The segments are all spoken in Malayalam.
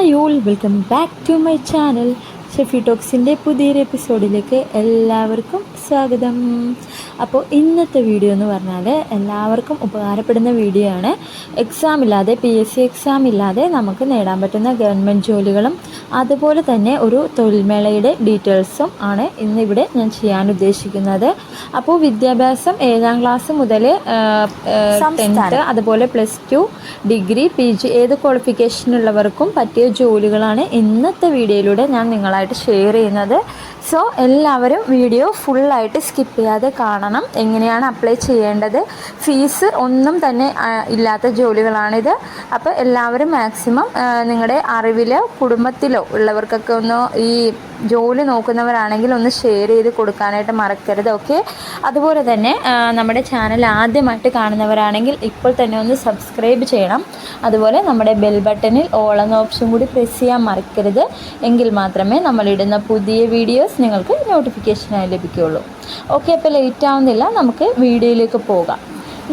Hi all welcome back to my channel Shefi ടോക്സിന്റെ പുതിയൊരു എപ്പിസോഡിലേക്ക് എല്ലാവർക്കും സ്വാഗതം. അപ്പോൾ ഇന്നത്തെ വീഡിയോ എന്ന് പറഞ്ഞാൽ എല്ലാവർക്കും ഉപകാരപ്പെടുന്ന വീഡിയോ ആണ്. എക്സാം ഇല്ലാതെ പി എസ് സി എക്സാം ഇല്ലാതെ നമുക്ക് നേടാൻ പറ്റുന്ന ഗവൺമെന്റ് ജോലികളും അതുപോലെ തന്നെ ഒരു തൊഴിൽമേളയുടെ ഡീറ്റെയിൽസും ആണ് ഇന്നിവിടെ ഞാൻ ചെയ്യാൻ ഉദ്ദേശിക്കുന്നത്. അപ്പോൾ വിദ്യാഭ്യാസം ഏഴാം ക്ലാസ് മുതൽ ടെൻത്ത് അതുപോലെ plus two degree P G ഏത് ക്വാളിഫിക്കേഷനുള്ളവർക്കും പറ്റിയ ജോലികളാണ് ഇന്നത്തെ വീഡിയോയിലൂടെ ഞാൻ നിങ്ങളായിട്ട് ഷെയർ ചെയ്യുന്നത്. സോ എല്ലാവരും വീഡിയോ ഫുള്ളായിട്ട് സ്കിപ്പ് ചെയ്യാതെ കാണണം. എങ്ങനെയാണ് അപ്ലൈ ചെയ്യേണ്ടത്? ഫീസ് ഒന്നും തന്നെ ഇല്ലാത്ത ജോലികളാണിത്. അപ്പോൾ എല്ലാവരും മാക്സിമം നിങ്ങളുടെ അറിവിലോ കുടുംബത്തിലോ ഉള്ളവർക്കൊക്കെ ഒന്ന് ഈ ജോലി നോക്കുന്നവരാണെങ്കിൽ ഒന്ന് ഷെയർ ചെയ്ത് കൊടുക്കാനായിട്ട് മറക്കരുത് ഓക്കെ അതുപോലെ തന്നെ നമ്മുടെ ചാനൽ ആദ്യമായിട്ട് കാണുന്നവരാണെങ്കിൽ ഇപ്പോൾ തന്നെ ഒന്ന് സബ്സ്ക്രൈബ് ചെയ്യണം. അതുപോലെ നമ്മുടെ ബെൽ ബട്ടണിൽ ഓൾ ഓപ്ഷൻ കൂടി പ്രസ് ചെയ്യാൻ മറക്കരുത്. എങ്കിൽ മാത്രമേ നമ്മളിടുന്ന പുതിയ വീഡിയോസ് നിങ്ങൾക്ക് നോട്ടിഫിക്കേഷനായി ലഭിക്കുകയുള്ളൂ. ഓക്കെ അപ്പോൾ ലേറ്റ് ആവുന്നില്ല. നമുക്ക് വീഡിയോയിലേക്ക് പോകാം.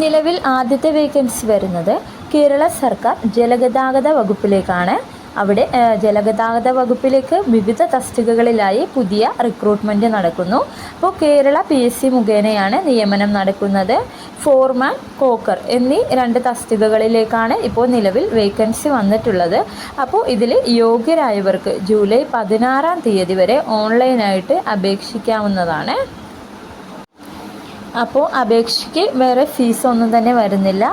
നിലവിൽ ആദ്യത്തെ വേക്കൻസി വരുന്നത് കേരള സർക്കാർ ജലഗതാഗത വകുപ്പിലേക്കാണ്. അവിടെ ജലഗതാഗത വകുപ്പിലേക്ക് വിവിധ തസ്തികകളിലായി പുതിയ റിക്രൂട്ട്മെന്റ് നടക്കുന്നു. അപ്പോൾ കേരള പി എസ് സി മുഖേനയാണ് നിയമനം നടക്കുന്നത്. ഫോർമാൻ കോക്കർ എന്നീ രണ്ട് തസ്തികകളിലേക്കാണ് ഇപ്പോൾ നിലവിൽ വേക്കൻസി വന്നിട്ടുള്ളത്. അപ്പോൾ ഇതിൽ യോഗ്യരായവർക്ക് ജൂലൈ പതിനാറാം തീയതി വരെ ഓൺലൈനായിട്ട് അപേക്ഷിക്കാവുന്നതാണ്. അപ്പോൾ അപേക്ഷയ്ക്ക് വേറെ ഫീസ് ഒന്നും തന്നെ വരുന്നില്ല.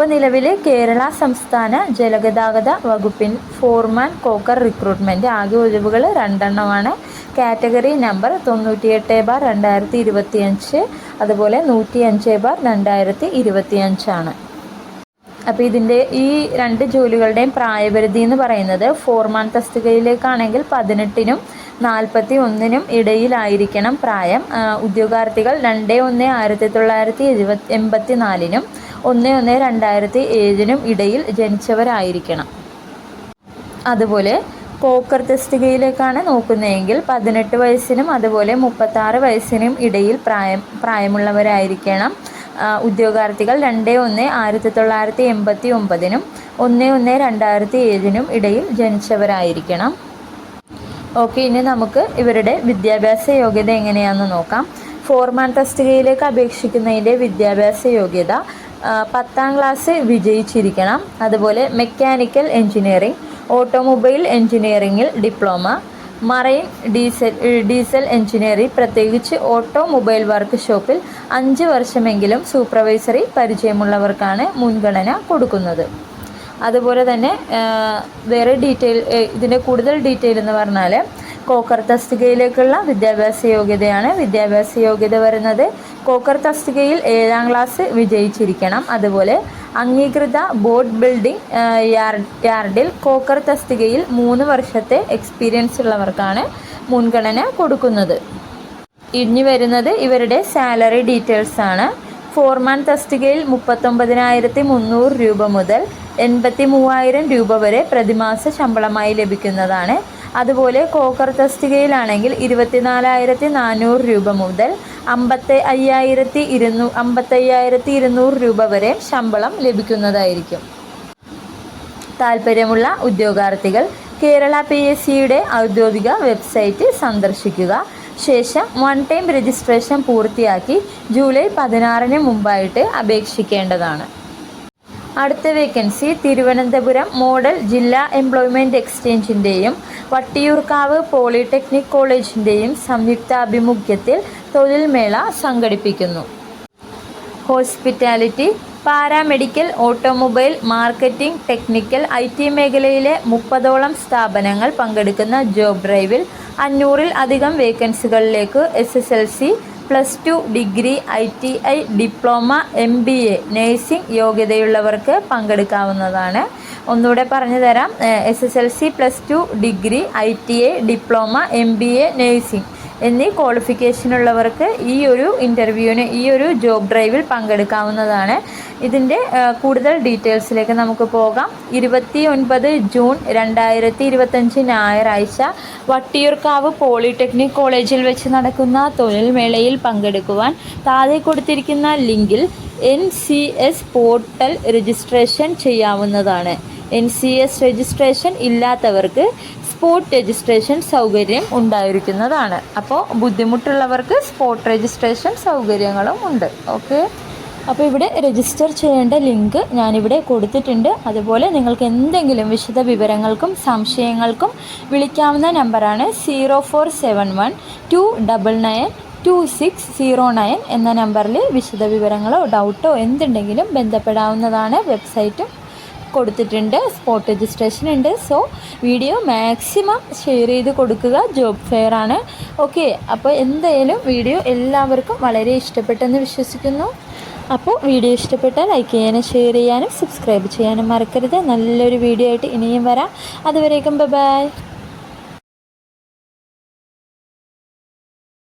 അപ്പോൾ നിലവിൽ കേരള സംസ്ഥാന ജലഗതാഗത വകുപ്പിൻ ഫോർമാൻ കോക്കർ റിക്രൂട്ട്മെന്റ് ആകെ ഒഴിവുകൾ രണ്ടെണ്ണമാണ്. കാറ്റഗറി നമ്പർ തൊണ്ണൂറ്റിയെട്ട് ബാർ രണ്ടായിരത്തി ഇരുപത്തിയഞ്ച് അതുപോലെ നൂറ്റി അഞ്ച് ബാർ രണ്ടായിരത്തി ഇരുപത്തിയഞ്ചാണ്. അപ്പോൾ ഇതിന്റെ ഈ രണ്ട് ജോലികളുടെയും പ്രായപരിധി എന്ന് പറയുന്നത് ഫോർമാൻ തസ്തികയിലേക്കാണെങ്കിൽ പതിനെട്ടിനും നാൽപ്പത്തി ഒന്നിനും ഇടയിലായിരിക്കണം പ്രായം. ഉദ്യോഗാർത്ഥികൾ രണ്ട് ഒന്ന് ആയിരത്തി തൊള്ളായിരത്തി എഴുപത്തി എൺപത്തി നാലിനും ഒന്ന് ഒന്ന് രണ്ടായിരത്തി ഏഴിനും ഇടയിൽ ജനിച്ചവരായിരിക്കണം. അതുപോലെ കോക്കർ തസ്തികയിലേക്കാണ് നോക്കുന്നതെങ്കിൽ പതിനെട്ട് വയസ്സിനും അതുപോലെ മുപ്പത്താറ് വയസ്സിനും ഇടയിൽ പ്രായം പ്രായമുള്ളവരായിരിക്കണം. ഉദ്യോഗാർത്ഥികൾ രണ്ട് ഒന്ന് ആയിരത്തി തൊള്ളായിരത്തി എൺപത്തി ഒമ്പതിനും ഒന്ന് ഒന്ന് രണ്ടായിരത്തി ഏഴിനും ഇടയിൽ ജനിച്ചവരായിരിക്കണം. ഓക്കെ ഇനി നമുക്ക് ഇവരുടെ വിദ്യാഭ്യാസ യോഗ്യത എങ്ങനെയാണെന്ന് നോക്കാം. ഫോർമാൻ തസ്തികയിലേക്ക് അപേക്ഷിക്കുന്നതിന്റെ വിദ്യാഭ്യാസ യോഗ്യത പത്താം ക്ലാസ് വിജയിച്ചിരിക്കണം. അതുപോലെ മെക്കാനിക്കൽ എഞ്ചിനീയറിംഗ് ഓട്ടോമൊബൈൽ എഞ്ചിനീയറിംഗിൽ diploma marine diesel diesel engineering പ്രത്യേകിച്ച് ഓട്ടോമൊബൈൽ വർക്ക് ഷോപ്പിൽ അഞ്ച് വർഷമെങ്കിലും സൂപ്പർവൈസറി പരിചയമുള്ളവർക്കാണ് മുൻഗണന കൊടുക്കുന്നത്. അതുപോലെ തന്നെ വേറെ ഡീറ്റെയിൽ ഇതിന്റെ കൂടുതൽ ഡീറ്റെയിൽ എന്ന് പറഞ്ഞാൽ കോക്കർ തസ്തികയിലേക്കുള്ള വിദ്യാഭ്യാസ യോഗ്യതയാണ്. വിദ്യാഭ്യാസ യോഗ്യത വരുന്നത് കോക്കർ തസ്തികയിൽ ഏഴാം ക്ലാസ് വിജയിച്ചിരിക്കണം. അതുപോലെ അംഗീകൃത ബോർഡ് ബിൽഡിംഗ് യാർഡിൽ കോക്കർ തസ്തികയിൽ മൂന്ന് വർഷത്തെ എക്സ്പീരിയൻസ് ഉള്ളവർക്കാണ് മുൻഗണന കൊടുക്കുന്നത്. ഇനി വരുന്നത് ഇവരുടെ സാലറി ഡീറ്റെയിൽസ് ആണ്. ഫോർമാൻ തസ്തികയിൽ മുപ്പത്തൊമ്പതിനായിരത്തി മുന്നൂറ് രൂപ മുതൽ എൺപത്തി മൂവായിരം രൂപ വരെ പ്രതിമാസ ശമ്പളമായി ലഭിക്കുന്നതാണ്. അതുപോലെ കോക്കർ തസ്തികയിലാണെങ്കിൽ ഇരുപത്തിനാലായിരത്തി നാനൂറ് രൂപ മുതൽ അമ്പത്തി അയ്യായിരത്തി ഇരുന്നൂ അമ്പത്തയ്യായിരത്തി ഇരുന്നൂറ് രൂപ വരെ ശമ്പളം ലഭിക്കുന്നതായിരിക്കും. താല്പര്യമുള്ള ഉദ്യോഗാർത്ഥികൾ കേരള പി എസ് സിയുടെ ഔദ്യോഗിക വെബ്സൈറ്റ് സന്ദർശിക്കുക. ശേഷം വൺ ടൈം രജിസ്ട്രേഷൻ പൂർത്തിയാക്കി ജൂലൈ പതിനാറിന് മുമ്പായിട്ട് അപേക്ഷിക്കേണ്ടതാണ്. അടുത്ത വേക്കൻസി തിരുവനന്തപുരം മോഡൽ ജില്ലാ എംപ്ലോയ്മെന്റ് എക്സ്ചേഞ്ചിന്റെയും വട്ടിയൂർക്കാവ് പോളിടെക്നിക് കോളേജിന്റെയും സംയുക്താഭിമുഖ്യത്തിൽ തൊഴിൽമേള സംഘടിപ്പിക്കുന്നു. Hospitality paramedical automobile marketing technical I T മേഖലയിലെ മുപ്പതോളം സ്ഥാപനങ്ങൾ പങ്കെടുക്കുന്ന ജോബ് ഡ്രൈവിൽ അഞ്ഞൂറിൽ അധികം വേക്കൻസികളിലേക്ക് S S L C plus two degree I T I diploma M B A nursing യോഗ്യതയുള്ളവർക്ക് പങ്കെടുക്കാവുന്നതാണ്. ഒന്നുകൂടെ പറഞ്ഞു തരാം. S S L C plus two degree I T I diploma M B A nursing. എന്നീ ക്വാളിഫിക്കേഷനുള്ളവർക്ക് ഈ ഒരു ഇന്റർവ്യൂവിന് ഈ ഒരു ജോബ് ഡ്രൈവിൽ പങ്കെടുക്കാവുന്നതാണ്. ഇതിന്റെ കൂടുതൽ ഡീറ്റെയിൽസിലേക്ക് നമുക്ക് പോകാം. ഇരുപത്തി ഒൻപത് ജൂൺ രണ്ടായിരത്തി ഇരുപത്തഞ്ച് ഞായറാഴ്ച വട്ടിയൂർക്കാവ് പോളിടെക്നിക് കോളേജിൽ വെച്ച് നടക്കുന്ന തൊഴിൽ മേളയിൽ പങ്കെടുക്കുവാൻ താഴെ കൊടുത്തിരിക്കുന്ന ലിങ്കിൽ N C S portal registration ചെയ്യാവുന്നതാണ്. എൻ സി എസ് രജിസ്ട്രേഷൻ ഇല്ലാത്തവർക്ക് സ്പോട്ട് രജിസ്ട്രേഷൻ സൗകര്യം ഉണ്ടായിരിക്കുന്നതാണ്. അപ്പോൾ ബുദ്ധിമുട്ടുള്ളവർക്ക് സ്പോട്ട് രജിസ്ട്രേഷൻ സൗകര്യങ്ങളും ഉണ്ട്. ഓക്കെ? അപ്പോൾ ഇവിടെ രജിസ്റ്റർ ചെയ്യേണ്ട ലിങ്ക് ഞാനിവിടെ കൊടുത്തിട്ടുണ്ട്. അതുപോലെ നിങ്ങൾക്ക് എന്തെങ്കിലും വിശദ വിവരങ്ങൾക്കും സംശയങ്ങൾക്കും വിളിക്കാവുന്ന നമ്പറാണ് zero four seven one two double nine two six zero nine എന്ന നമ്പറിൽ വിശദ വിവരങ്ങളോ ഡൗട്ടോ എന്തുണ്ടെങ്കിലും ബന്ധപ്പെടാവുന്നതാണ് വെബ്സൈറ്റും. കൊടുത്തിട്ടുണ്ട്. സ്പോട്ട് രജിസ്ട്രേഷൻ ഉണ്ട്. സോ വീഡിയോ മാക്സിമം ഷെയർ ചെയ്ത് കൊടുക്കുക. ജോബ് ഫെയർ ആണ്. ഓക്കെ അപ്പോൾ എന്തായാലും വീഡിയോ എല്ലാവർക്കും വളരെ ഇഷ്ടപ്പെട്ടെന്ന് വിശ്വസിക്കുന്നു. അപ്പോൾ വീഡിയോ ഇഷ്ടപ്പെട്ടാൽ ലൈക്ക് ചെയ്യാനും ഷെയർ ചെയ്യാനും സബ്സ്ക്രൈബ് ചെയ്യാനും മറക്കരുത്. നല്ലൊരു വീഡിയോ ആയിട്ട് ഇനിയും വരാം. അതുവരേക്കും ബൈ